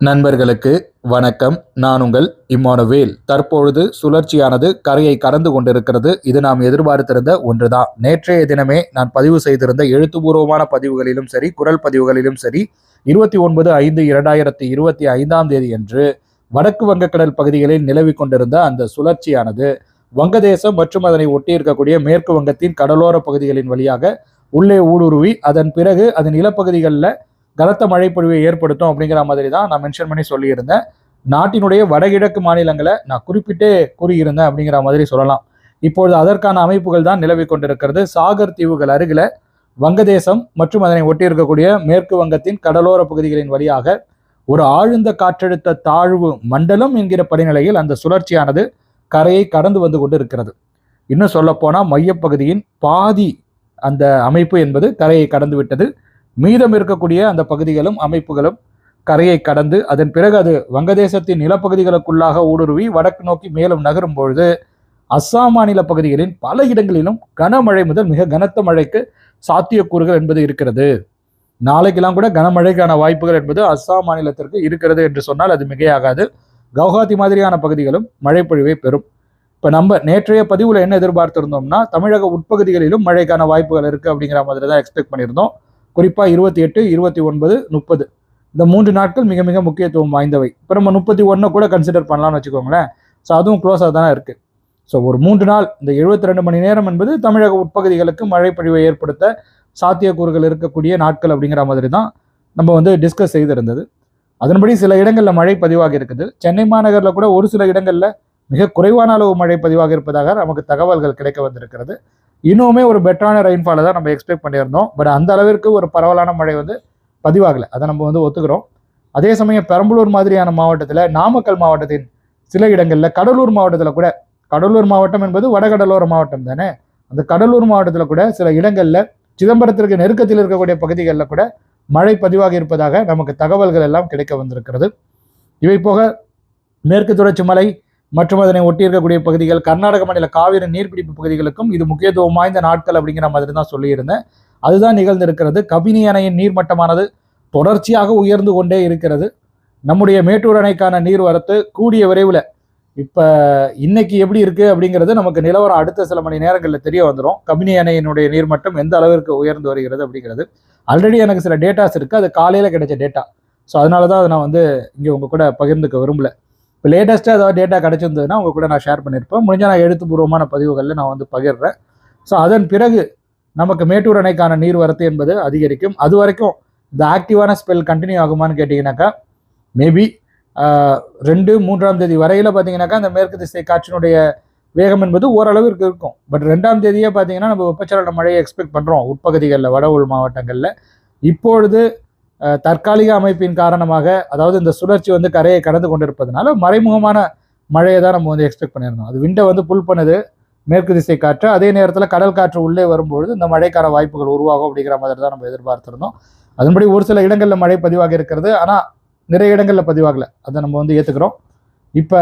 நண்பர்களுக்கு வணக்கம். நான் உங்கள் இம்மானுவேல். தற்பொழுது சுழற்சியானது கரையை கடந்து கொண்டிருக்கிறது. இது நாம் எதிர்பார்த்திருந்த ஒன்றுதான். நேற்றைய தினமே நான் பதிவு செய்திருந்த எழுத்துப்பூர்வமான பதிவுகளிலும் சரி குரல் பதிவுகளிலும் சரி இருபத்தி ஒன்பது ஐந்து இரண்டாயிரத்தி இருபத்தி ஐந்தாம் தேதி அன்று வடக்கு வங்கக்கடல் பகுதிகளில் நிலவி கொண்டிருந்த அந்த சுழற்சியானது வங்கதேசம் மற்றும் அதனை ஒட்டி இருக்கக்கூடிய மேற்கு வங்கத்தின் கடலோர பகுதிகளின் வழியாக உள்ளே ஊடுருவி அதன் பிறகு அதன் நிலப்பகுதிகளில் கலத்த மழை பொழிவை ஏற்படுத்தும் அப்படிங்கிற மாதிரி தான் நான் மென்ஷன் பண்ணி சொல்லியிருந்தேன். நாட்டினுடைய வடகிழக்கு மாநிலங்களை நான் குறிப்பிட்டே கூறியிருந்தேன் அப்படிங்கிற மாதிரி சொல்லலாம். இப்பொழுது அதற்கான அமைப்புகள் தான் நிலவி கொண்டிருக்கிறது. சாகர் தீவுகள் அருகில் வங்கதேசம் மற்றும் அதனை ஒட்டி இருக்கக்கூடிய மேற்கு வங்கத்தின் கடலோர பகுதிகளின் வழியாக ஒரு ஆழ்ந்த காற்றழுத்த தாழ்வு மண்டலம் என்கிற படிநிலையில் அந்த சுழற்சியானது கரையை கடந்து வந்து கொண்டு இருக்கிறது இன்னும் சொல்லப்போனால் மையப்பகுதியின் பாதி அந்த அமைப்பு என்பது கரையை கடந்து விட்டது. மீதம் இருக்கக்கூடிய அந்த பகுதிகளும் அமைப்புகளும் கரையை கடந்து அதன் பிறகு அது வங்கதேசத்தின் நிலப்பகுதிகளுக்குள்ளாக ஊடுருவி வடக்கு நோக்கி மேலும் நகரும் பொழுது அஸ்ஸாம் மாநில பகுதிகளின் பல இடங்களிலும் கனமழை முதல் மிக கனத்த மழைக்கு சாத்தியக்கூறுகள் என்பது இருக்கிறது. நாளைக்கெல்லாம் கூட கனமழைக்கான வாய்ப்புகள் என்பது அஸ்ஸாம் மாநிலத்திற்கு இருக்கிறது என்று சொன்னால் அது மிகையாகாது. கவுஹாத்தி மாதிரியான பகுதிகளும் மழைப்பொழிவை பெறும். இப்போ நம்ம நேற்றைய பதிவில் என்ன எதிர்பார்த்திருந்தோம்னா தமிழக உட்பகுதிகளிலும் மழைக்கான வாய்ப்புகள் இருக்குது அப்படிங்கிற மாதிரி தான் எக்ஸ்பெக்ட் பண்ணியிருந்தோம். குறிப்பாக இருபத்தி எட்டு இருபத்தி ஒன்பது முப்பது. இந்த மூன்று நாட்கள் மிக மிக முக்கியத்துவம் வாய்ந்தவை. இப்போ நம்ம முப்பத்தி ஒன்றை கூட கன்சிடர் பண்ணலாம்னு வச்சுக்கோங்களேன். ஸோ அதுவும் க்ளோஸாக தானே இருக்குது ஸோ ஒரு மூன்று நாள் இந்த எழுபத்தி ரெண்டு மணி நேரம் என்பது தமிழக உட்பகுதிகளுக்கு மழை பொழிவை ஏற்படுத்த சாத்தியக்கூறுகள் இருக்கக்கூடிய நாட்கள் அப்படிங்கிற மாதிரி தான் நம்ம வந்து டிஸ்கஸ் செய்திருந்தது. அதன்படி சில இடங்களில் மழை பதிவாகி இருக்குது. சென்னை மாநகரில் கூட ஒரு சில இடங்களில் மிக குறைவான அளவு மழை பதிவாக இருப்பதாக நமக்கு தகவல்கள் கிடைக்க வந்திருக்கிறது. இன்னுமே ஒரு பெட்டரான ரெயின்ஃபாலை தான் நம்ம எக்ஸ்பெக்ட் பண்ணியிருந்தோம். பட் அந்த அளவிற்கு ஒரு பரவலான மழை வந்து பதிவாகலை. அதை நம்ம வந்து ஒத்துக்கிறோம். அதே சமயம் பெரம்பலூர் மாதிரியான மாவட்டத்தில் நாமக்கல் மாவட்டத்தின் சில இடங்களில் கடலூர் மாவட்டத்தில் கூட கடலூர் மாவட்டம் என்பது வடகடலோர மாவட்டம் தானே? அந்த கடலூர் மாவட்டத்தில் கூட சில இடங்களில் சிதம்பரத்திற்கு நெருக்கத்தில் இருக்கக்கூடிய பகுதிகளில் கூட மழை பதிவாக இருப்பதாக நமக்கு தகவல்கள் எல்லாம் கிடைக்க வந்திருக்கிறது. இவை போக மேற்கு தொடர்ச்சி மலை மற்றும் அதனை ஒட்டி இருக்கக்கூடிய பகுதிகள் கர்நாடக மாநில காவிரி நீர்பிடிப்பு பகுதிகளுக்கும் இது முக்கியத்துவம் வாய்ந்த நாட்கள் அப்படிங்கிற மாதிரி தான் சொல்லியிருந்தேன். அதுதான் நிகழ்ந்திருக்கிறது. கபினி அணையின் நீர்மட்டமானது தொடர்ச்சியாக உயர்ந்து கொண்டே இருக்கிறது. நம்முடைய மேட்டூர் அணைக்கான நீர்வரத்து கூடிய விரைவில் இப்போ இன்னைக்கு எப்படி இருக்குது அப்படிங்கிறது நமக்கு நிலவரம் அடுத்த சில மணி நேரங்களில் தெரிய வந்துடும் கபினி அணையினுடைய நீர்மட்டம் எந்த அளவிற்கு உயர்ந்து வருகிறது அப்படிங்கிறது. ஆல்ரெடி எனக்கு சில டேட்டாஸ் இருக்குது அது காலையில் கிடைச்ச டேட்டா ஸோ அதனால தான் அதை நான் வந்து இங்கே உங்கள் கூட பகிர்ந்துக்க விரும்பல. இப்போ லேட்டஸ்ட்டாக ஏதாவது டேட்டா கிடச்சிருந்ததுன்னா உங்கள் கூட நான் ஷேர் பண்ணியிருப்பேன். முடிஞ்சால் நான் எழுத்துப்பூர்வமான பதிவுகளில் நான் வந்து பகிர்றேன். ஸோ அதன் பிறகு நமக்கு மேட்டூர் அணைக்கான நீர் வரத்து என்பது அதிகரிக்கும். அது வரைக்கும் இந்த ஆக்டிவான ஸ்பெல் கண்டினியூ ஆகுமான்னு கேட்டிங்கனாக்கா மேபி ரெண்டு மூன்றாம் தேதி வரையில் பார்த்தீங்கன்னாக்கா அந்த மேற்கு திசை காற்றினுடைய வேகம் என்பது ஓரளவிற்கு இருக்கும். பட் ரெண்டாம் தேதியே பார்த்தீங்கன்னா நம்ம வெப்பச்சலன மழையை எக்ஸ்பெக்ட் பண்ணுறோம் உட்பகுதிகளில் வட உள் மாவட்டங்களில். இப்பொழுது தற்காலிக அமைப்பின் காரணமாக அதாவது இந்த சுழற்சி வந்து கரையை கடந்து கொண்டிருப்பதனால மறைமுகமான மழையை தான் நம்ம வந்து எக்ஸ்பெக்ட் பண்ணியிருந்தோம். அது விண்டை வந்து புல் பண்ணுது மேற்கு திசை காற்று அதே நேரத்தில் கடல் காற்று உள்ளே வரும்பொழுது இந்த மழைக்கான வாய்ப்புகள் உருவாகும் அப்படிங்கிற மாதிரி தான் நம்ம எதிர்பார்த்துருந்தோம். அதன்படி ஒரு சில இடங்களில் மழை பதிவாக இருக்கிறது ஆனால் நிறைய இடங்களில் பதிவாகலை. அதை நம்ம வந்து ஏற்றுக்கிறோம் இப்போ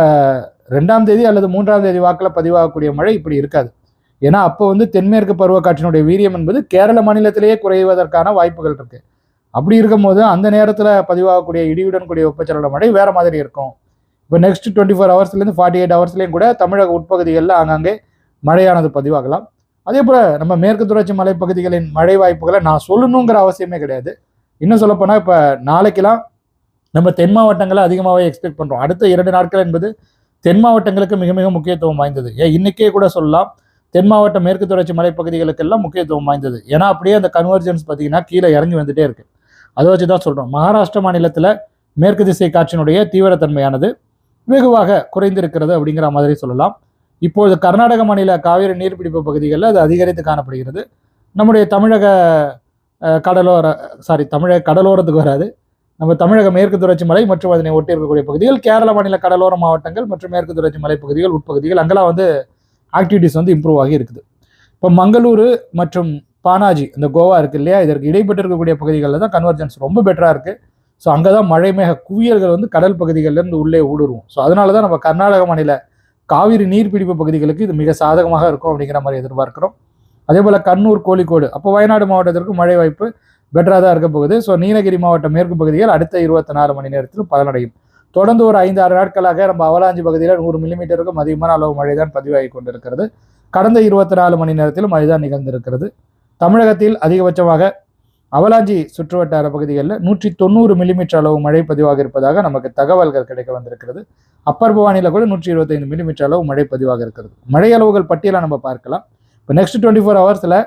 ரெண்டாம் தேதி அல்லது மூன்றாம் தேதி வாக்கில் பதிவாகக்கூடிய மழை இப்படி இருக்காது. ஏன்னா அப்போ வந்து தென்மேற்கு பருவக்காற்றினுடைய வீரியம் என்பது கேரள மாநிலத்திலேயே குறைவதற்கான வாய்ப்புகள் இருக்குது அப்படி இருக்கும்போது அந்த நேரத்தில் பதிவாகக்கூடிய இடியுடன் கூடிய வெப்பச்சலன மழை வேறு மாதிரி இருக்கும். இப்போ நெக்ஸ்ட் டுவெண்ட்டி ஃபோர் ஹவர்ஸ்லேருந்து ஃபார்ட்டி எயிட் ஹவர்ஸ்லேயும் கூட தமிழக உட்பகுதிகளில் ஆங்காங்கே மழையானது பதிவாகலாம். அதே போல் நம்ம மேற்கு தொடர்ச்சி மலைப்பகுதிகளின் மழை வாய்ப்புகளை நான் சொல்லணுங்கிற அவசியமே கிடையாது. இன்னும் சொல்லப்போனால் இப்போ நாளைக்கெல்லாம் நம்ம தென் மாவட்டங்களை அதிகமாகவே எக்ஸ்பெக்ட் பண்ணுறோம் அடுத்த இரண்டு நாட்கள் என்பது தென் மாவட்டங்களுக்கு மிக மிக முக்கியத்துவம் வாய்ந்தது. ஏன் இன்றைக்கே கூட சொல்லலாம் தென் மாவட்ட மேற்கு தொடர்ச்சி மலைப்பகுதிகளுக்கெல்லாம் முக்கியத்துவம் வாய்ந்தது. ஏன்னா அப்படியே அந்த கன்வர்ஜன்ஸ் பார்த்தீங்கன்னா கீழே இறங்கி வந்துட்டே இருக்குது அதை வச்சு தான் சொல்கிறோம் மகாராஷ்டிர மாநிலத்தில் மேற்கு திசை காற்றினுடைய தீவிரத்தன்மையானது வெகுவாக குறைந்திருக்கிறது அப்படிங்கிற மாதிரி சொல்லலாம். இப்போது கர்நாடக மாநில காவிரி நீர்பிடிப்பு பகுதிகளில் அது அதிகரித்து காணப்படுகிறது. நம்முடைய தமிழக கடலோர சாரி தமிழக கடலோரத்துக்கு வராது. நம்ம தமிழக மேற்கு தொடர்ச்சி மலை மற்றும் அதனை ஒட்டி இருக்கக்கூடிய பகுதிகள் கேரள மாநில கடலோர மாவட்டங்கள் மற்றும் மேற்கு தொடர்ச்சி மலைப்பகுதிகள் உட்பகுதிகள் அங்கெல்லாம் வந்து ஆக்டிவிட்டிஸ் வந்து இம்ப்ரூவ் ஆகி இருக்குது. இப்போ மங்களூரு மற்றும் பானாஜி இந்த கோவா இருக்கு இல்லையா? இதற்கு இடைப்பட்டு இருக்கக்கூடிய பகுதிகளில் தான் கன்வர்ஜென்ஸ் ரொம்ப பெட்டராக இருக்குது ஸோ அங்கே தான் மழை மேக குவியல்கள் வந்து கடல் பகுதிகளிலேருந்து உள்ளே ஊடுருவோம். ஸோ அதனால தான் நம்ம கர்நாடக மாநில காவிரி நீர்பிடிப்பு பகுதிகளுக்கு இது மிக சாதகமாக இருக்கும் அப்படிங்கிற மாதிரி எதிர்பார்க்கிறோம். அதே போல் கண்ணூர் கோழிக்கோடு. அப்போ வயநாடு மாவட்டத்திற்கு மழை வாய்ப்பு பெட்டராக தான் இருக்க போகுது. ஸோ நீலகிரி மாவட்ட மேற்கு பகுதிகள் அடுத்த இருபத்தி நாலு மணி நேரத்தில் பலனடையும். தொடர்ந்து ஒரு ஐந்து ஆறு நாட்களாக நம்ம அவலாஞ்சி பகுதியில் நூறு மில்லிமீட்டருக்கும் அதிகமான அளவு மழை தான் பதிவாகி கொண்டிருக்கிறது. கடந்த இருபத்தி நாலு மணி நேரத்தில் மழை தான் நிகழ்ந்திருக்கிறது. தமிழகத்தில் அதிகபட்சமாக அவலாஞ்சி சுற்றுவட்டார பகுதிகளில் நூற்றி தொண்ணூறு மில்லிமீட்டர் அளவு மழை பதிவாக இருப்பதாக நமக்கு தகவல்கள் கிடைக்க வந்திருக்கிறது. அப்பர் பவானியில் கூட நூற்றி இருபத்தைந்து மில்லிமீட்டர் அளவு மழை பதிவாக இருக்கிறது. மழை அளவுகள் பட்டியலை நம்ம பார்க்கலாம். இப்போ நெக்ஸ்ட் டுவெண்ட்டி ஃபோர் ஹவர்ஸில்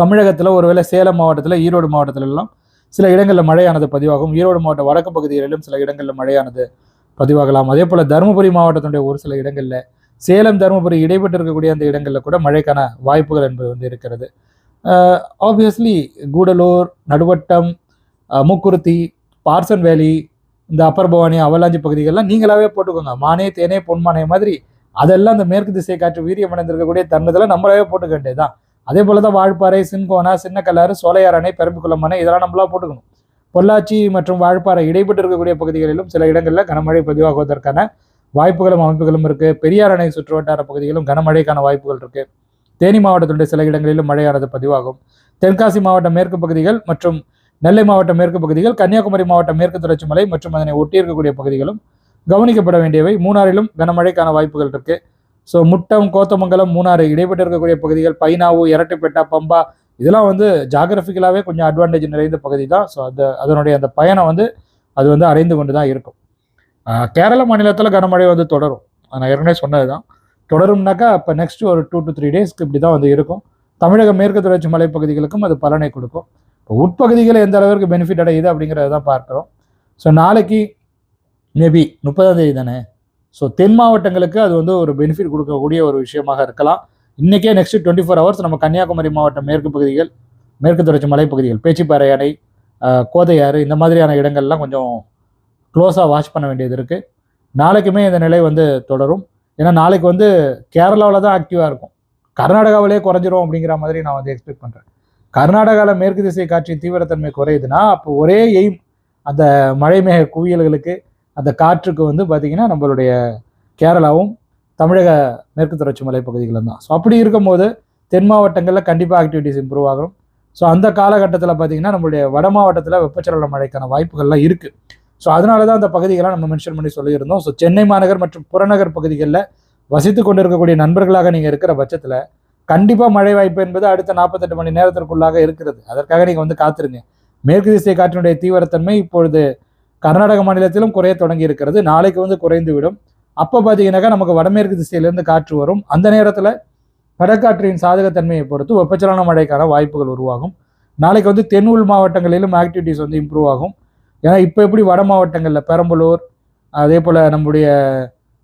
தமிழகத்தில் ஒருவேளை சேலம் மாவட்டத்தில் ஈரோடு மாவட்டத்திலெல்லாம் சில இடங்களில் மழையானது பதிவாகும். ஈரோடு மாவட்ட வடக்கு பகுதிகளிலும் சில இடங்களில் மழையானது பதிவாகலாம். அதே போல் தருமபுரி மாவட்டத்தினுடைய ஒரு சில இடங்களில் சேலம் தருமபுரி இடைப்பட்டு இருக்கக்கூடிய அந்த இடங்களில் கூட மழைக்கான வாய்ப்புகள் என்பது வந்து இருக்கிறது. Obviously Gudalur Naduvattam Mukurthi Parson valley இந்த அப்பர் பவானி அவலாஞ்சி பகுதிகள்லாம் நீங்களாவே போட்டுக்கோங்க. மானே தேனே பொன்மானே மாதிரி அதெல்லாம் அந்த மேற்கு திசை காற்று வீரியம் அடைந்திருக்கக்கூடிய தருணத்தில் நம்மளாவே போட்டுக்க வேண்டியதுதான். அதே போல தான் வால்பாறை சின்கோனா சின்ன கல்லாறு சோலையார் அணை பெரும்புக்குளம் அணை இதெல்லாம் நம்மளா போட்டுக்கணும். பொள்ளாச்சி மற்றும் வாழ்ப்பாறை இடைப்பட்டு இருக்கக்கூடிய பகுதிகளிலும் சில இடங்களில் கனமழை பதிவாகுவதற்கான வாய்ப்புகளும் அமைப்புகளும் இருக்குது பெரியார் அணை சுற்றுவட்டார பகுதிகளும் கனமழைக்கான வாய்ப்புகள் இருக்குது தேனி மாவட்டத்துடைய சில இடங்களிலும் மழையானது பதிவாகும். தென்காசி மாவட்ட மேற்கு பகுதிகள் மற்றும் நெல்லை மாவட்ட மேற்கு பகுதிகள் கன்னியாகுமரி மாவட்ட மேற்கு தொடர்ச்சி மலை மற்றும் அதனை ஒட்டி இருக்கக்கூடிய பகுதிகளும் கவனிக்கப்பட வேண்டியவை. மூணாறிலும் கனமழைக்கான வாய்ப்புகள் இருக்கு. ஸோ முட்டம் கோத்தமங்கலம் மூணாறு இடைப்பட்டு இருக்கக்கூடிய பகுதிகள் பைனாவு இரட்டைப்பேட்டா பம்பா இதெல்லாம் வந்து ஜாகிரபிக்கலாகவே கொஞ்சம் அட்வான்டேஜ் நிறைந்த பகுதி தான். ஸோ அது அதனுடைய அந்த பயணம் வந்து அது வந்து அடைந்து கொண்டு தான் இருக்கும். கேரள மாநிலத்தில் கனமழை வந்து தொடரும். நான் ஏற்கனவே சொன்னது தான் தொடரும்னாக்கா அப்போ நெக்ஸ்ட் ஒரு டூ டு த்ரீ டேஸ்க்கு இப்படி தான் வந்து இருக்கும். தமிழக மேற்கு தொடர்ச்சி மலைப்பகுதிகளுக்கும் அது பலனை கொடுக்கும். இப்போ உட்பகுதிகளில் எந்த அளவிற்கு பெனிஃபிட் அடையுது அப்படிங்கிறத தான் பார்க்குறோம். ஸோ நாளைக்கு மேபி முப்பதாம் தேதி தானே? ஸோ தென் மாவட்டங்களுக்கு அது வந்து ஒரு பெனிஃபிட் கொடுக்கக்கூடிய ஒரு விஷயமாக இருக்கலாம். இன்றைக்கே நெக்ஸ்ட் டுவெண்ட்டி ஃபோர் ஹவர்ஸ் நம்ம கன்னியாகுமரி மாவட்டம் மேற்கு பகுதிகள் மேற்கு தொடர்ச்சி மலைப்பகுதிகள் பேச்சிப்பாறை அணை கோதையாறு இந்த மாதிரியான இடங்கள்லாம் கொஞ்சம் க்ளோஸாக வாட்ச் பண்ண வேண்டியது இருக்குது நாளைக்குமே இந்த நிலை வந்து தொடரும். ஏன்னா நாளைக்கு வந்து கேரளாவில் தான் ஆக்டிவாக இருக்கும். கர்நாடகாவிலே குறைஞ்சிரும் அப்படிங்கிற மாதிரி நான் வந்து எக்ஸ்பெக்ட் பண்ணுறேன் கர்நாடகாவில் மேற்கு திசை காற்றின் தீவிரத்தன்மை குறையுதுன்னா அப்போ ஒரே எய்ம் அந்த மழை மேக குவியல்களுக்கு அந்த காற்றுக்கு வந்து பார்த்திங்கன்னா நம்மளுடைய கேரளாவும் தமிழக மேற்கு தொடர்ச்சி மலைப்பகுதிகளும் தான். ஸோ அப்படி இருக்கும்போது தென் மாவட்டங்களில் கண்டிப்பாக ஆக்டிவிட்டிஸ் இம்ப்ரூவ் ஆகும். ஸோ அந்த காலகட்டத்தில் பார்த்திங்கன்னா நம்மளுடைய வட மாவட்டத்தில் வெப்பச்சலன மழைக்கான வாய்ப்புகள்லாம் இருக்குது ஸோ அதனால தான் அந்த பகுதிகளாக நம்ம மென்ஷன் பண்ணி சொல்லியிருந்தோம். ஸோ சென்னை மாநகர் மற்றும் புறநகர் பகுதிகளில் வசித்து கொண்டிருக்கக்கூடிய நண்பர்களாக நீங்கள் இருக்கிற பட்சத்தில் கண்டிப்பாக மழை வாய்ப்பு என்பது அடுத்த நாற்பத்தெட்டு மணி நேரத்திற்குள்ளாக இருக்கிறது. அதற்காக நீங்கள் வந்து காத்திருங்க. மேற்கு திசை காற்றினுடைய தீவிரத்தன்மை இப்பொழுது கர்நாடக மாநிலத்திலும் குறைய தொடங்கி இருக்கிறது. நாளைக்கு வந்து குறைந்து விடும் அப்போ பார்த்தீங்கன்னாக்கா நமக்கு வடமேற்கு திசையிலிருந்து காற்று வரும். அந்த நேரத்தில் கடற்காற்றின் சாதகத்தன்மையை பொறுத்து வெப்பச்சலன மழைக்கான வாய்ப்புகள் உருவாகும். நாளைக்கு வந்து தென் உள் மாவட்டங்களிலும் ஆக்டிவிட்டிஸ் வந்து இம்ப்ரூவ் ஆகும். ஏன்னா இப்போ எப்படி வட மாவட்டங்களில் பெரம்பலூர் அதே போல் நம்முடைய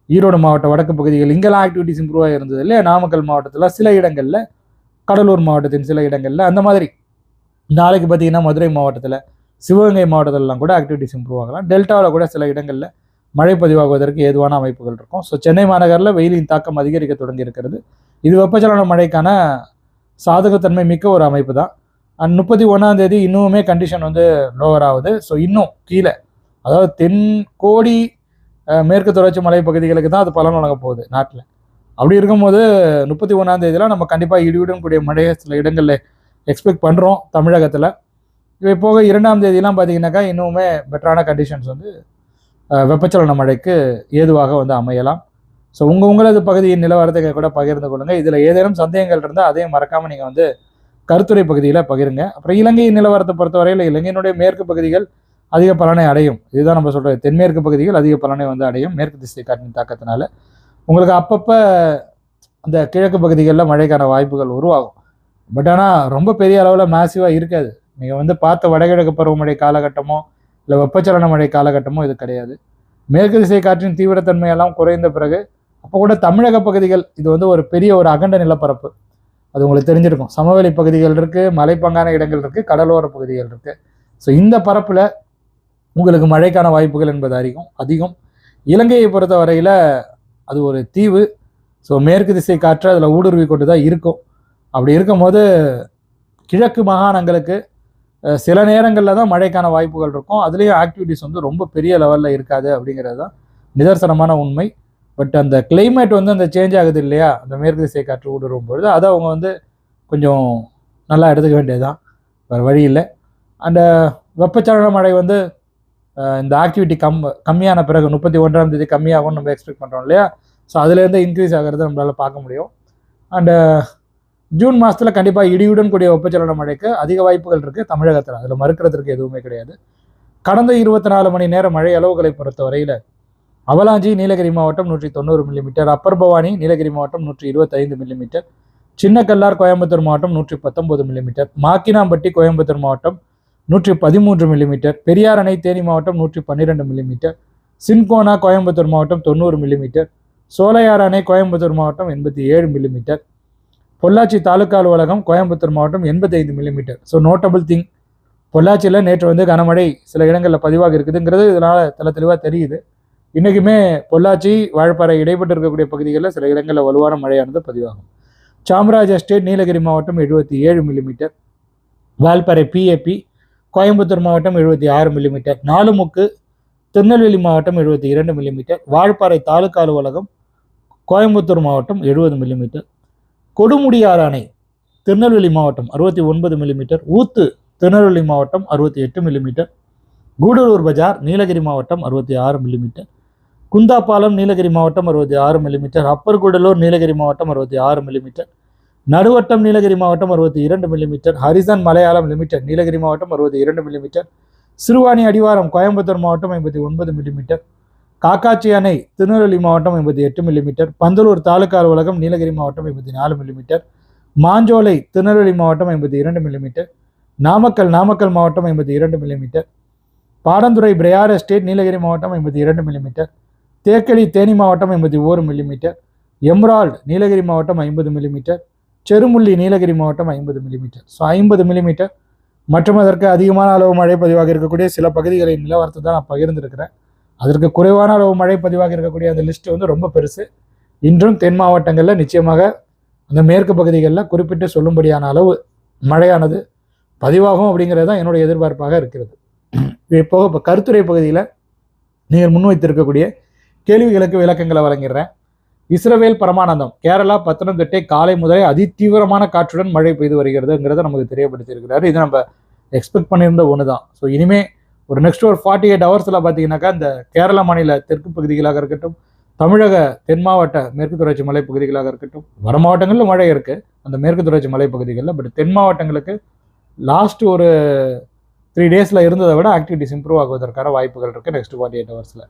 ஈரோடு மாவட்ட வடக்கு பகுதிகள் இங்கெல்லாம் ஆக்டிவிட்டிஸ் இம்ப்ரூவ் ஆகிருந்தது இல்லையா? நாமக்கல் மாவட்டத்தில் சில இடங்களில் கடலூர் மாவட்டத்தின் சில இடங்களில் அந்த மாதிரி. நாளைக்கு பார்த்தீங்கன்னா மதுரை மாவட்டத்தில் சிவகங்கை மாவட்டத்திலலாம் கூட ஆக்டிவிட்டிஸ் இம்ப்ரூவ் ஆகலாம். டெல்டாவில் கூட சில இடங்களில் மழை பதிவாகுவதற்கு ஏதுவான அமைப்புகள் இருக்கும். ஸோ சென்னை மாநகரில் வெயிலின் தாக்கம் அதிகரிக்க தொடங்கி இருக்கிறது. இது வெப்பச்சலன மழைக்கான சாதகத்தன்மை மிக்க ஒரு அமைப்பு தான். அண்ட் முப்பத்தி ஒன்றாம் தேதி இன்னுமே கண்டிஷன் வந்து லோவர் ஆகுது. ஸோ இன்னும் கீழே அதாவது தென் கோடி மேற்கு தொடர்ச்சி மலை பகுதிகளுக்கு தான் அது பலன் வழங்க போகுது நாட்டில். அப்படி இருக்கும்போது முப்பத்தி ஒன்றாம் தேதியெலாம் நம்ம கண்டிப்பாக இடியுடன் கூடிய மழையை சில இடங்களில் எக்ஸ்பெக்ட் பண்ணுறோம் தமிழகத்தில். இவை போக இரண்டாம் தேதியெலாம் பார்த்தீங்கன்னாக்கா இன்னுமே பெட்டரான கண்டிஷன்ஸ் வந்து வெப்பச்சலன மழைக்கு ஏதுவாக வந்து அமையலாம். ஸோ உங்கள் உங்களது பகுதியின் நிலவரத்தை கூட பகிர்ந்து கொள்ளுங்கள் இதில் ஏதேனும் சந்தேகங்கள் இருந்தால் அதையும் மறக்காமல் நீங்கள் வந்து கருத்துரை பகுதியில் பகிருங்க. அப்புறம் இலங்கை நிலவரத்தை பொறுத்தவரையில் இலங்கையினுடைய மேற்கு பகுதிகள் அதிக பலனை அடையும். இதுதான் நம்ம சொல்கிறது தென்மேற்கு பகுதிகள் அதிக பலனை வந்து அடையும் மேற்கு திசை காற்றின் தாக்கத்தினால. உங்களுக்கு அப்பப்போ அந்த கிழக்கு பகுதிகளில் மழைக்கான வாய்ப்புகள் உருவாகும். பட் ஆனால் ரொம்ப பெரிய அளவில் மேசிவாக இருக்காது. நீங்கள் வந்து பார்த்த வடகிழக்கு பருவமழை காலகட்டமோ இல்லை வெப்பச்சலன மழை காலகட்டமோ இது கிடையாது. மேற்கு திசை காற்றின் தீவிரத்தன்மையெல்லாம் குறைந்த பிறகு அப்போ கூட தமிழக பகுதிகள் இது வந்து ஒரு பெரிய ஒரு அகண்ட நிலப்பரப்பு. அது உங்களுக்கு தெரிஞ்சிருக்கும். சமவெளி பகுதிகள் இருக்குது மலைப்பங்கான இடங்கள் இருக்குது கடலோர பகுதிகள் இருக்குது ஸோ இந்த பரப்பில் உங்களுக்கு மழைக்கான வாய்ப்புகள் என்பது அதிகம் அதிகம். இலங்கையை பொறுத்த வரையில் அது ஒரு தீவு. ஸோ மேற்கு திசை காற்று அதில் ஊடுருவி கொண்டு தான் இருக்கும். அப்படி இருக்கும்போது கிழக்கு மாகாணங்களுக்கு சில நேரங்களில் தான் மழைக்கான வாய்ப்புகள் இருக்கும். அதுலேயும் ஆக்டிவிட்டிஸ் வந்து ரொம்ப பெரிய லெவலில் இருக்காது அப்படிங்கிறது தான் நிதர்சனமான உண்மை. பட் அந்த கிளைமேட் வந்து அந்த சேஞ்ச் ஆகுது இல்லையா? அந்த மேற்கு திசை காற்று ஊடுருவும் பொழுது அதை அவங்க வந்து கொஞ்சம் நல்லா எடுத்துக்க வேண்டியது தான் வேறு வழி இல்லை. அந்த uh, வெப்பச்சலன மழை வந்து uh, இந்த ஆக்டிவிட்டி கம் கம்மியான பிறகு முப்பத்தி ஒன்றாம் தேதி கம்மியாகும்னு நம்ம எக்ஸ்பெக்ட் பண்ணுறோம் இல்லையா? ஸோ அதுலேருந்து இன்க்ரீஸ் ஆகிறது நம்மளால் பார்க்க முடியும். அண்டு ஜூன் uh, மாதத்தில் கண்டிப்பாக இடியுடன் கூடிய வெப்பச்சலன மழைக்கு அதிக வாய்ப்புகள் இருக்குது தமிழகத்தில். அதில் மறுக்கிறதுக்கு எதுவுமே கிடையாது. கடந்த இருபத்தி நாலு மணி நேரம் மழை அளவுகளை பொறுத்த வரையில் அவலாஞ்சி நீலகிரி மாவட்டம் நூற்றி தொண்ணூறு மில்லிமீட்டர் அப்பர் பவானி நீலகிரி மாவட்டம் நூற்றி இருபத்தைந்து மில்லிமீட்டர் சின்ன கல்லார் கோயம்புத்தூர் மாவட்டம் நூற்றி பத்தொன்பது மில்லிமீட்டர் மாக்கினாம்பட்டி கோயம்புத்தூர் மாவட்டம் நூற்றி பதிமூன்று மில்லிமீட்டர் பெரியார் அணை தேனி மாவட்டம் நூற்றி பன்னிரெண்டு மில்லிமீட்டர் சின்கோனா கோயம்புத்தூர் மாவட்டம் தொண்ணூறு மில்லிமீட்டர் சோலையார் அணை கோயம்புத்தூர் மாவட்டம் எண்பத்தி ஏழு மில்லிமீட்டர் பொள்ளாச்சி தாலுக்கா அலுவலகம் கோயம்புத்தூர் மாவட்டம் எண்பத்தைந்து மில்லிமீட்டர் ஸோ நோட்டபிள் திங் பொள்ளாச்சியில் நேற்று வந்து கனமழை சில இடங்களில் பதிவாக இருக்குதுங்கிறது இதனால் தெல தெளிவாக தெரியுது. இன்றைக்குமே பொள்ளாச்சி வாழப்பாறை இடைப்பட்டு இருக்கக்கூடிய பகுதிகளில் சில இடங்களில் வலுவான மழையானது பதிவாகும். சாம்ராஜ் எஸ்டேட் நீலகிரி மாவட்டம் எழுபத்தி ஏழு மில்லிமீட்டர் வால்பாறை பிஏபி கோயம்புத்தூர் மாவட்டம் எழுபத்தி ஆறு மில்லிமீட்டர் நாலுமுக்கு திருநெல்வேலி மாவட்டம் எழுபத்தி இரண்டு மில்லிமீட்டர் வால்பாறை தாலுக்கா அலுவலகம் கோயம்புத்தூர் மாவட்டம் எழுபது மில்லிமீட்டர் கொடுமுடியாறு அணை திருநெல்வேலி மாவட்டம் அறுபத்தி ஒன்பது மில்லிமீட்டர் ஊத்து திருநெல்வேலி மாவட்டம் அறுபத்தி எட்டு மில்லிமீட்டர் கூடலூர் பஜார் நீலகிரி மாவட்டம் அறுபத்தி ஆறு மில்லிமீட்டர் குந்தாப்பாலம் நீலகிரி மாவட்டம் அறுபத்தி ஆறு மில்லிமீட்டர் அப்பர் கூடலூர் நீலகிரி மாவட்டம் அறுபத்தி ஆறு மில்லிமீட்டர் நடுவட்டம் நீலகிரி மாவட்டம் அறுபத்தி இரண்டு millimetre Harrison Malayalam limited Nilgiri மாவட்டம் அறுபத்தி இரண்டு மில்லிமீட்டர் சிறுவாணி அடிவாரம் கோயம்புத்தூர் மாவட்டம் ஐம்பத்தி ஒன்பது மில்லிமீட்டர் காக்காச்சி அணை திருநெல்வேலி மாவட்டம் ஐம்பத்தி எட்டு மில்லிமீட்டர் பந்தலூர் தாலுக்கா அலுவலகம் நீலகிரி மாவட்டம் ஐம்பத்தி நாலு மில்லிமீட்டர் மாஞ்சோலை திருநெல்வேலி மாவட்டம் ஐம்பத்தி இரண்டு மில்லிமீட்டர் நாமக்கல் நாமக்கல் மாவட்டம் ஐம்பத்தி இரண்டு மில்லிமீட்டர் பாடந்துறை பிரயார் எஸ்டேட் நீலகிரி மாவட்டம் ஐம்பத்தி இரண்டு மில்லிமீட்டர் தேக்கடி தேனி மாவட்டம் ஐம்பத்தி ஓரு மில்லிமீட்டர் எம்ரால்டு நீலகிரி மாவட்டம் ஐம்பது மில்லிமீட்டர் செருமுள்ளி நீலகிரி மாவட்டம் ஐம்பது மில்லிமீட்டர் ஸோ ஐம்பது மில்லிமீட்டர் மற்றும் அதற்கு அதிகமான அளவு மழை பதிவாக இருக்கக்கூடிய சில பகுதிகளின் நிலவரத்தை தான் நான் பகிர்ந்திருக்கிறேன். அதற்கு குறைவான அளவு மழை பதிவாக இருக்கக்கூடிய அந்த லிஸ்ட் வந்து ரொம்ப பெருசு. இன்றும் தென் மாவட்டங்களில் நிச்சயமாக அந்த மேற்கு பகுதிகளில் குறிப்பிட்டு சொல்லும்படியான அளவு மழையானது பதிவாகும் அப்படிங்கிறது தான் என்னுடைய எதிர்பார்ப்பாக இருக்கிறது. இப்போ இப்போ கருத்துரை பகுதியில் நீங்கள் முன்வைத்திருக்கக்கூடிய கேள்விகளுக்கு விளக்கங்களை வழங்கிடுறேன். இஸ்ரவேல் பரமானந்தம் கேரளா பத்தனம்திட்டை காலை முதலே அதிதீவிரமான காற்றுடன் மழை பெய்து வருகிறதுங்கிறத நமக்கு தெரியப்படுத்தியிருக்கிறாரு. இது நம்ம எக்ஸ்பெக்ட் பண்ணியிருந்த ஒன்று தான் ஸோ இனிமே ஒரு நெக்ஸ்ட் ஒரு ஃபார்ட்டி எயிட் ஹவர்ஸில் பார்த்தீங்கன்னாக்கா இந்த கேரள மாநில தெற்கு பகுதிகளாக இருக்கட்டும் தமிழக தென் மாவட்ட மேற்கு தொடர்ச்சி மலை பகுதிகளாக இருக்கட்டும் வட மாவட்டங்களில் மழை இருக்குது அந்த மேற்கு தொடர்ச்சி மலை பகுதிகளில் பட் தென் மாவட்டங்களுக்கு லாஸ்ட் ஒரு த்ரீ டேஸில் இருந்ததை விட ஆக்டிவிட்டிஸ் இம்ப்ரூவ் ஆகுவதற்கான வாய்ப்புகள் இருக்குது நெக்ஸ்ட் ஃபார்ட்டி எயிட் ஹவர்ஸில்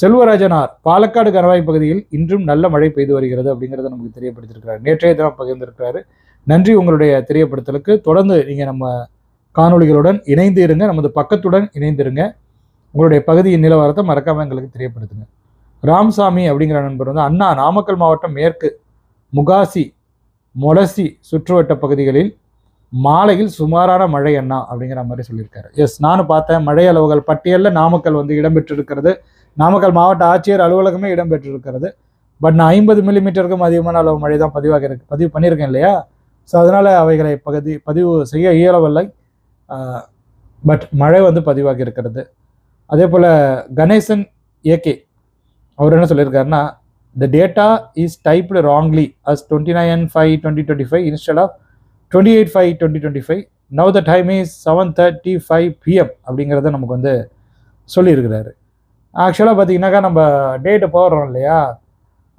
செல்வராஜனார் பாலக்காடு கணவாய் பகுதியில் இன்றும் நல்ல மழை பெய்து வருகிறது அப்படிங்கிறத நமக்கு தெரியப்படுத்தியிருக்கிறார். நேற்றைய தினம் பகிர்ந்திருக்கிறாரு. நன்றி உங்களுடைய தெரியப்படுத்தலுக்கு. தொடர்ந்து நீங்கள் நம்ம காணொளிகளுடன் இணைந்து இருங்க. நமது பக்கத்துடன் இணைந்திருங்க உங்களுடைய பகுதியின் நிலவரத்தை மறக்காமல் எங்களுக்கு தெரியப்படுத்துங்க. ராம்சாமி அப்படிங்கிற நண்பர் வந்து அண்ணா நாமக்கல் மாவட்டம் மேற்கு முகாசி மொலசி சுற்றுவட்ட பகுதிகளில் மாலையில் சுமாரான மழை அண்ணா அப்படிங்கிற மாதிரி சொல்லியிருக்காரு. எஸ் நானும் பார்த்தேன். மழை அளவுகள் பட்டியலில் நாமக்கல் வந்து இடம்பெற்றிருக்கிறது நாமக்கல் மாவட்ட ஆட்சியர் அலுவலகமே இடம்பெற்றிருக்கிறது. பட் நான் ஐம்பது மில்லிமீட்டருக்கும் அதிகமான அளவு மழை தான் பதிவாக இருக்கு பதிவு பண்ணியிருக்கேன் இல்லையா? ஸோ அதனால் அவைகளை பகுதி பதிவு செய்ய இயலவில்லை. பட் மழை வந்து பதிவாகி இருக்கிறது. அதே போல் கணேசன் ஏகே அவர் என்ன சொல்லியிருக்காருன்னா the data is typed wrongly as twenty nine five twenty twenty five instead of twenty eight five twenty twenty five now the time is seven thirty five PM அப்படிங்கிறத நமக்கு வந்து சொல்லியிருக்கிறாரு. ஆக்சுவலாக பார்த்தீங்கன்னாக்கா நம்ம டேட்டு போடுறோம் இல்லையா?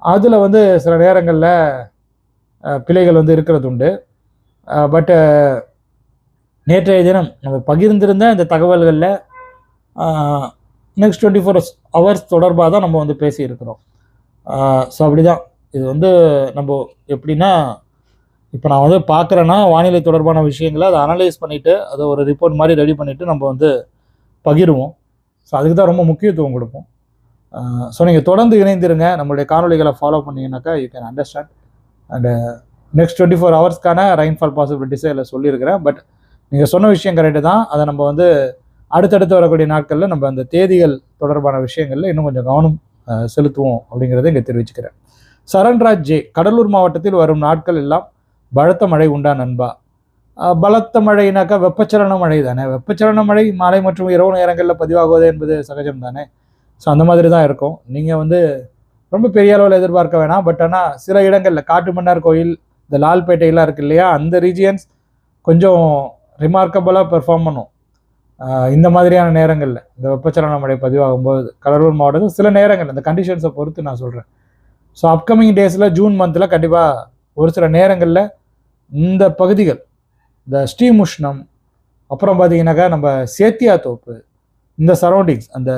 அதில் வந்து சில நேரங்களில் பிழைகள் வந்து இருக்கிறது உண்டு பட்டு நேற்றைய தினம் நம்ம பகிர்ந்திருந்த இந்த தகவல்களில் நெக்ஸ்ட் டுவெண்ட்டி ஃபோர் ஹவர்ஸ் தொடர்பாக தான் நம்ம வந்து பேசியிருக்கிறோம். ஸோ அப்படி தான் இது வந்து நம்ம எப்படின்னா இப்போ நான் வந்து பார்க்குறேன்னா வானிலை தொடர்பான விஷயங்களை அதை அனலைஸ் பண்ணிவிட்டு அதை ஒரு ரிப்போர்ட் மாதிரி ரெடி பண்ணிவிட்டு நம்ம வந்து பகிர்வோம். ஸோ அதுக்கு தான் ரொம்ப முக்கியத்துவம் கொடுப்போம். ஸோ நீங்கள் தொடர்ந்து இணைந்திருங்க. நம்மளுடைய காணொலிகளை follow பண்ணீங்கன்னாக்கா you can understand and next twenty four ஹவர்ஸ்க்கான rainfall பாசிபிலிட்டிஸை இல்லை சொல்லியிருக்கிறேன். பட் நீங்கள் சொன்ன விஷயம் கரெக்டு தான். அதை நம்ம வந்து அடுத்தடுத்து வரக்கூடிய நாட்களில் நம்ம அந்த தேதிகள் தொடர்பான விஷயங்களில் இன்னும் கொஞ்சம் கவனம் செலுத்துவோம் அப்படிங்கிறத இங்கே தெரிவிச்சுக்கிறேன். சரண்ராஜ் ஜே கடலூர் மாவட்டத்தில் வரும் நாட்கள் எல்லாம் பலத்த மழை உண்டா நண்பா? பலத்த மழைனாக்கா வெப்பச்சலன மழை தானே. வெப்பச்சலன மழை மாலை மற்றும் இரவு நேரங்களில் பதிவாகுவது என்பது சகஜம் தானே. ஸோ அந்த மாதிரி தான் இருக்கும். நீங்கள் வந்து ரொம்ப பெரிய அளவில் எதிர்பார்க்க வேணாம். பட் ஆனால் சில இடங்களில் காட்டுமன்னார் கோயில் இந்த லால்பேட்டையெல்லாம் இருக்கு இல்லையா? அந்த ரீஜியன்ஸ் கொஞ்சம் ரிமார்க்கபுளாக பெர்ஃபார்ம் பண்ணும். இந்த மாதிரியான நேரங்களில் இந்த வெப்பச்சலன மழை பதிவாகும்போது கடலூர் மாவட்டத்தில் சில நேரங்கள் இந்த கண்டிஷன்ஸை பொறுத்து நான் சொல்கிறேன் ஸோ அப்கமிங் டேஸில் ஜூன் மந்தில் கண்டிப்பாக ஒரு சில நேரங்களில் இந்த பகுதிகள் இந்த ஸ்ரீமுஷ்ணம் அப்புறம் பார்த்தீங்கன்னாக்கா நம்ம சேத்தியா தோப்பு. இந்த சரௌண்டிங்ஸ் அந்த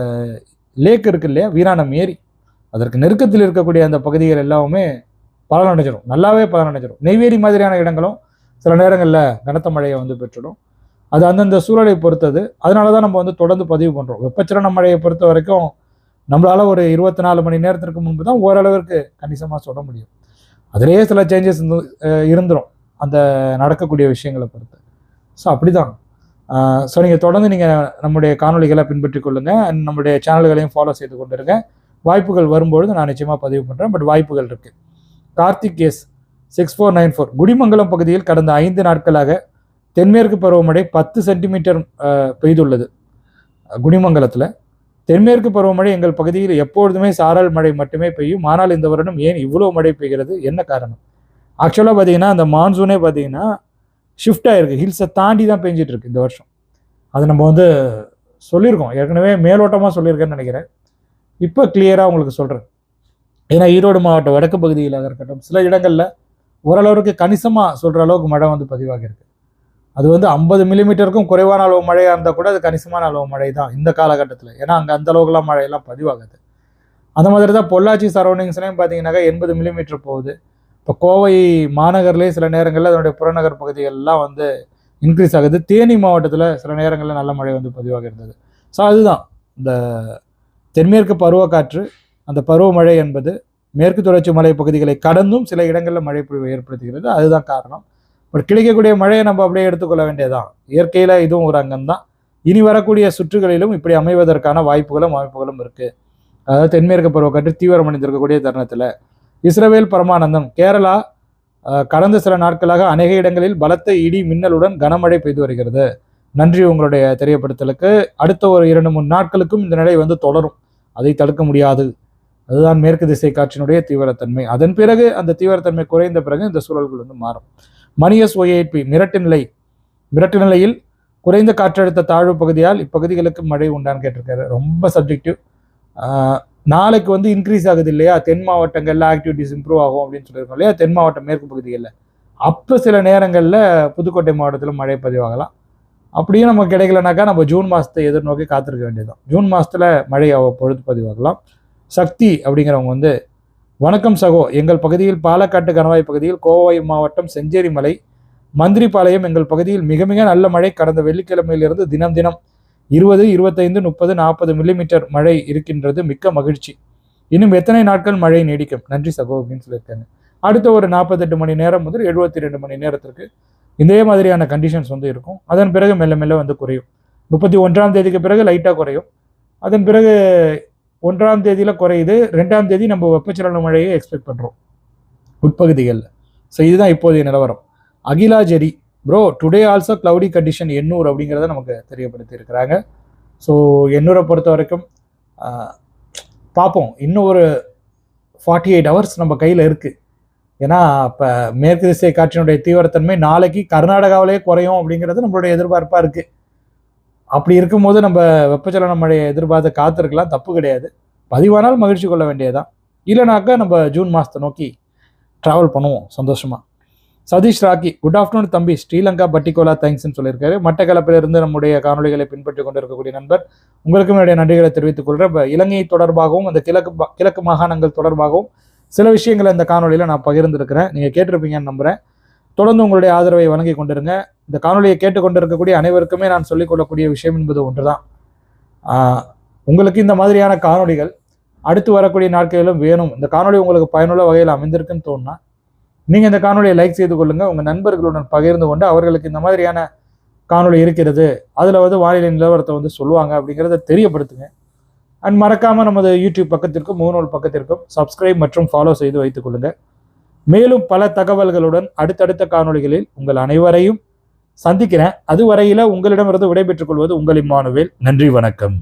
லேக் இருக்கு இல்லையா வீராணம் ஏரி. அதற்கு நெருக்கத்தில் இருக்கக்கூடிய அந்த பகுதிகள் எல்லாமே பலனடைஞ்சிடும் நல்லாவே பலனடைஞ்சிடும் நெய்வேலி மாதிரியான இடங்களும் சில நேரங்களில் கனத்த மழையை வந்து பெற்றுடும். அது அந்தந்த சூழலை பொறுத்தது. அதனால தான் நம்ம வந்து தொடர்ந்து பதிவு பண்ணுறோம் வெப்பச்சலன மழையை பொறுத்த வரைக்கும் நம்மளால் ஒரு இருபத்தி நாலு மணி நேரத்திற்கு முன்பு தான் ஓரளவிற்கு கணிசமாக சொல்ல முடியும். அதிலேயே சில சேஞ்சஸ் இருந்துடும் அந்த நடக்கக்கூடிய விஷயங்களை பொறுத்து. ஸோ அப்படி தான் ஸோ நீங்கள் தொடர்ந்து நீங்கள் நம்முடைய காணொளிகளை பின்பற்றி கொள்ளுங்கள் அண்ட் நம்முடைய சேனல்களையும் ஃபாலோ செய்து கொண்டிருங்க. வாய்ப்புகள் வரும்பொழுது நான் நிச்சயமாக பதிவு பண்ணுறேன் பட் வாய்ப்புகள் இருக்குது Karthik S six four nine four Kudimangalam பகுதியில் கடந்த ஐந்து நாட்களாக தென்மேற்கு பருவமழை பத்து சென்டிமீட்டர் பெய்துள்ளது. குடிமங்கலத்தில் தென்மேற்கு பருவமழை எங்கள் பகுதியில் எப்பொழுதுமே சாரல் மழை மட்டுமே பெய்யும். ஆனால் இந்த வருடம் ஏன் இவ்வளோ மழை பெய்கிறது? என்ன காரணம்? ஆக்சுவலாக பார்த்தீங்கன்னா அந்த மான்சூனே பார்த்தீங்கன்னா ஷிஃப்ட் ஆகிருக்கு ஹில்ஸை தாண்டி தான் பெஞ்சிட்ருக்கு இந்த வருஷம். அது நம்ம வந்து சொல்லியிருக்கோம். ஏற்கனவே மேலோட்டமாக சொல்லியிருக்கேன்னு நினைக்கிறேன். இப்போ கிளியராக உங்களுக்கு சொல்கிறேன் ஏன்னா ஈரோடு மாவட்ட வடக்கு பகுதியில் இருக்கட்டும் சில இடங்களில் ஓரளவுக்கு கணிசமாக சொல்கிற அளவுக்கு மழை வந்து பதிவாகியிருக்கு அது வந்து ஐம்பது மில்லிமீட்டருக்கும் குறைவான அளவு மழையாக இருந்தால் கூட அது கணிசமான அளவு மழை தான் இந்த காலகட்டத்தில். ஏன்னா அங்கே அந்த அளவுக்குலாம் மழையெல்லாம் பதிவாகுது. அந்த மாதிரி தான் பொள்ளாச்சி சரௌண்டிங்ஸ்லேயும் பார்த்தீங்கன்னாக்கா எண்பது மில்லிமீட்டர் போகுது. இப்போ கோவை மாநகர்லேயே சில நேரங்களில் அதனுடைய புறநகர் பகுதிகள்லாம் வந்து இன்க்ரீஸ் ஆகுது. தேனி மாவட்டத்தில் சில நேரங்களில் நல்ல மழை வந்து பதிவாக இருந்தது. ஸோ அதுதான். இந்த தென்மேற்கு பருவக்காற்று அந்த பருவமழை என்பது மேற்கு தொடர்ச்சி மலை பகுதிகளை கடந்தும் சில இடங்களில் மழை பொழிவை ஏற்படுத்துகிறது. அதுதான் காரணம். பட் கிடைக்கக்கூடிய மழையை நம்ம அப்படியே எடுத்துக்கொள்ள வேண்டியதுதான். இயற்கையில் இதுவும் ஒரு அங்கம் தான் இனி வரக்கூடிய சுற்றுகளிலும் இப்படி அமைவதற்கான வாய்ப்புகளும் அமைப்புகளும் இருக்குது அதாவது தென்மேற்கு பருவக்காற்று தீவிரமடைந்திருக்கக்கூடிய தருணத்தில் இஸ்ரவேல் பரமானந்தம் கேரளா கடந்த சில நாட்களாக அநேக இடங்களில் பலத்த இடி மின்னலுடன் கனமழை பெய்து வருகிறது. நன்றி உங்களுடைய தெரியப்படுத்தலுக்கு. அடுத்த ஒரு இரண்டு மூணு நாட்களுக்கும் இந்த நிலை வந்து தொடரும். அதை தடுக்க முடியாது. அதுதான் மேற்கு திசை காற்றினுடைய தீவிரத்தன்மை. அதன் பிறகு அந்த தீவிரத்தன்மை குறைந்த பிறகு இந்த சூழல்கள் வந்து மாறும். மணியஸ் ஒய்ஐபி மிரட்டு நிலை. மிரட்டு நிலையில் குறைந்த காற்றழுத்த தாழ்வு பகுதியால் இப்பகுதிகளுக்கு மழை உண்டான்னு கேட்டிருக்காரு. ரொம்ப சப்ஜெக்டிவ் நாளைக்கு வந்து இன்க்ரீஸ் ஆகுது இல்லையா? தென் மாவட்டங்களில் ஆக்டிவிட்டிஸ் இம்ப்ரூவ் ஆகும் அப்படின்னு சொல்லியிருக்கோம் இல்லையா? தென் மாவட்டம் மேற்கு பகுதிகளில். அப்போ சில நேரங்களில் புதுக்கோட்டை மாவட்டத்தில் மழை பதிவாகலாம். அப்படியும் நமக்கு கிடைக்கலனாக்கா நம்ம ஜூன் மாதத்தை எதிர்நோக்கி காத்திருக்க வேண்டியதுதான். ஜூன் மாதத்தில் மழை பொழுது பதிவாகலாம். சக்தி அப்படிங்கிறவங்க வந்து வணக்கம் சகோ எங்கள் பகுதியில் பாலக்காட்டு கணவாய் பகுதியில் கோவை மாவட்டம் செஞ்சேரி மலை மந்திரிபாளையம் எங்கள் பகுதியில் மிக மிக நல்ல மழை கடந்த வெள்ளிக்கிழமையிலிருந்து தினம் தினம் இருபது இருபத்தைந்து முப்பது நாற்பது மில்லிமீட்டர் மழை இருக்கின்றது மிக்க மகிழ்ச்சி. இன்னும் எத்தனை நாட்கள் மழை நீடிக்கும்? நன்றி சகோ அப்படின்னு சொல்லியிருக்காங்க. அடுத்த ஒரு நாற்பத்தெட்டு மணி நேரம் முதல் எழுபத்தி ரெண்டு மணி நேரத்திற்கு இதே மாதிரியான கண்டிஷன்ஸ் வந்து இருக்கும். அதன் பிறகு மெல்ல மெல்ல வந்து குறையும். முப்பத்தி ஒன்றாம் தேதிக்கு பிறகு லைட்டாக குறையும். அதன் பிறகு ஒன்றாம் தேதியில் குறையுது. ரெண்டாம் தேதி நம்ம வெப்பச்சலன மழையை எக்ஸ்பெக்ட் பண்ணுறோம் உட்பகுதிகளில். ஸோ இதுதான் இப்போதைய நிலவரம். Akila Jerry bro today also cloudy condition Ennore அப்படிங்கிறத நமக்கு தெரியப்படுத்தி இருக்கிறாங்க ஸோ எண்ணூரை பொறுத்த வரைக்கும் பார்ப்போம். இன்னும் ஒரு ஃபார்ட்டி எயிட் ஹவர்ஸ் நம்ம கையில் இருக்குது ஏன்னா இப்போ மேற்கு திசை காற்றினுடைய தீவிரத்தன்மை நாளைக்கு கர்நாடகாவிலே குறையும் அப்படிங்கிறது நம்மளுடைய எதிர்பார்ப்பாக இருக்குது அப்படி இருக்கும்போது நம்ம வெப்பச்சலன மழையை எதிர்பார்த்து காத்திருக்கலாம் தப்பு கிடையாது. பதிவானால் மகிழ்ச்சி கொள்ள வேண்டியதுதான். இல்லைனாக்கா நம்ம ஜூன் மாதத்தை நோக்கி ட்ராவல் பண்ணுவோம் சந்தோஷமாக சதீஷ் ராக்கி குட் ஆஃப்டர்நூன் தம்பி. ஸ்ரீலங்கா பட்டிகோலா தேங்க்ஸ்னு சொல்லியிருக்காரு. மட்டக்களப்பிலிருந்து நம்முடைய காணொளிகளை பின்பற்றி கொண்டிருக்கக்கூடிய நண்பர் உங்களுக்கும் என்னுடைய நன்றிகளை தெரிவித்துக் கொள்கிறேன் இப்போ இலங்கை தொடர்பாகவும் அந்த கிழக்கு கிழக்கு மாகாணங்கள் தொடர்பாகவும் சில விஷயங்களை இந்த காணொளியில் நான் பகிர்ந்திருக்கிறேன். நீங்கள் கேட்டிருப்பீங்கன்னு நம்புகிறேன் தொடர்ந்து உங்களுடைய ஆதரவை வழங்கி கொண்டிருங்க. இந்த காணொளியை கேட்டுக்கொண்டிருக்கக்கூடிய அனைவருக்குமே நான் சொல்லிக்கொள்ளக்கூடிய விஷயம் என்பது ஒன்றுதான். தான் உங்களுக்கு இந்த மாதிரியான காணொளிகள் அடுத்து வரக்கூடிய நாட்களிலும் வேணும். இந்த காணொளி உங்களுக்கு பயனுள்ள வகையில் அமைந்திருக்குன்னு தோணுனா நீங்கள் இந்த காணொலியை லைக் செய்து கொள்ளுங்கள் உங்கள் நண்பர்களுடன் பகிர்ந்து கொண்டு அவர்களுக்கு இந்த மாதிரியான காணொளி இருக்கிறது. அதில் வந்து வானிலை நிலவரத்தை வந்து சொல்லுவாங்க அப்படிங்கிறத தெரியப்படுத்துங்க. அண்ட் மறக்காமல் நமது யூடியூப் பக்கத்திற்கும் மூணு பக்கத்திற்கும் சப்ஸ்கிரைப் மற்றும் ஃபாலோ செய்து வைத்துக் கொள்ளுங்கள் மேலும் பல தகவல்களுடன் அடுத்தடுத்த காணொளிகளில் உங்கள் அனைவரையும் சந்திக்கிறேன். அதுவரையில் உங்களிடமிருந்து விடைபெற்றுக் கொள்வது உங்கள் இம்மானுவேல். நன்றி வணக்கம்.